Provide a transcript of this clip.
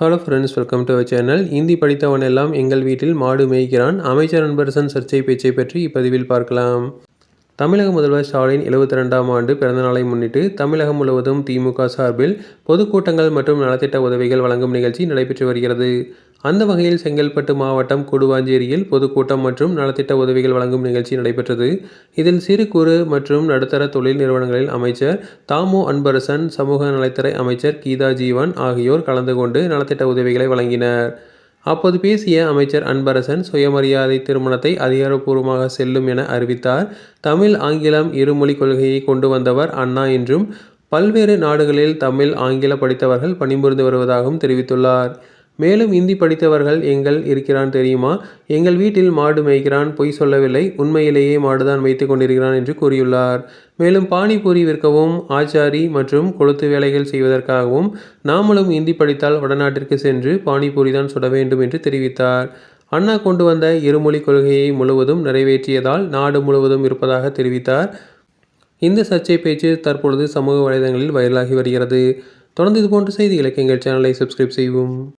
Hello friends welcome to our channel Hindi படித்தவன் எல்லாம் எங்கள் வீட்டில் மாடு மேய்க்கிறான். அமைச்சர் அன்பரசன் சர்ச்சை பேச்சை பற்றி இப்பதிவில் பார்க்கலாம். தமிழக முதல்வர் ஸ்டாலின் எழுபத்தி ரெண்டாம் ஆண்டு பிறந்தநாளை முன்னிட்டு தமிழகம் முழுவதும் திமுக சார்பில் பொதுக்கூட்டங்கள் மற்றும் நலத்திட்ட உதவிகள் வழங்கும் நிகழ்ச்சி நடைபெற்று வருகிறது. அந்த வகையில் செங்கல்பட்டு மாவட்டம் கூடுவாஞ்சேரியில் பொதுக்கூட்டம் மற்றும் நலத்திட்ட உதவிகள் வழங்கும் நிகழ்ச்சி நடைபெற்றது. இதில் சிறு குறு மற்றும் நடுத்தர தொழில் நிறுவனங்களில் அமைச்சர் தாமு அன்பரசன் சமூக நலத்துறை அமைச்சர் கீதா ஜீவன் ஆகியோர் கலந்து கொண்டு நலத்திட்ட உதவிகளை வழங்கினர். அப்போது பேசிய அமைச்சர் அன்பரசன் சுயமரியாதை திருமணத்தை அதிகாரப்பூர்வமாக செல்லும் என அறிவித்தார். தமிழ் ஆங்கிலம் இருமொழி கொள்கையை கொண்டு வந்தவர் அண்ணா என்றும் பல்வேறு நாடுகளில் தமிழ் ஆங்கில படித்தவர்கள் பணிபுரிந்து வருவதாகவும் தெரிவித்துள்ளார். மேலும் இந்தி படித்தவர்கள் எங்கள் இருக்கிறான் தெரியுமா? எங்கள் வீட்டில் மாடு மேய்க்கிறான் பொய் சொல்லவில்லை உண்மையிலேயே மாடுதான் மேய்த்து கொண்டிருக்கிறான் என்று கூறியுள்ளார். மேலும் பானிபூரி விற்கவும் ஆச்சாரி மற்றும் கொளுத்து வேலைகள் செய்வதற்காகவும் நாமளும் இந்தி படித்தால் வடநாட்டிற்கு சென்று பானிபூரி தான் சுட வேண்டும் என்று தெரிவித்தார். அண்ணா கொண்டு வந்த இருமொழி கொள்கையை முழுவதும் நிறைவேற்றியதால் நாடு முழுவதும் இருப்பதாக தெரிவித்தார். இந்த சர்ச்சை பேச்சு தற்பொழுது சமூக வலைதளங்களில் வைரலாகி வருகிறது. தொடர்ந்து இதுபோன்ற செய்திகளுக்கு எங்கள் சேனலை சப்ஸ்கிரைப் செய்வோம்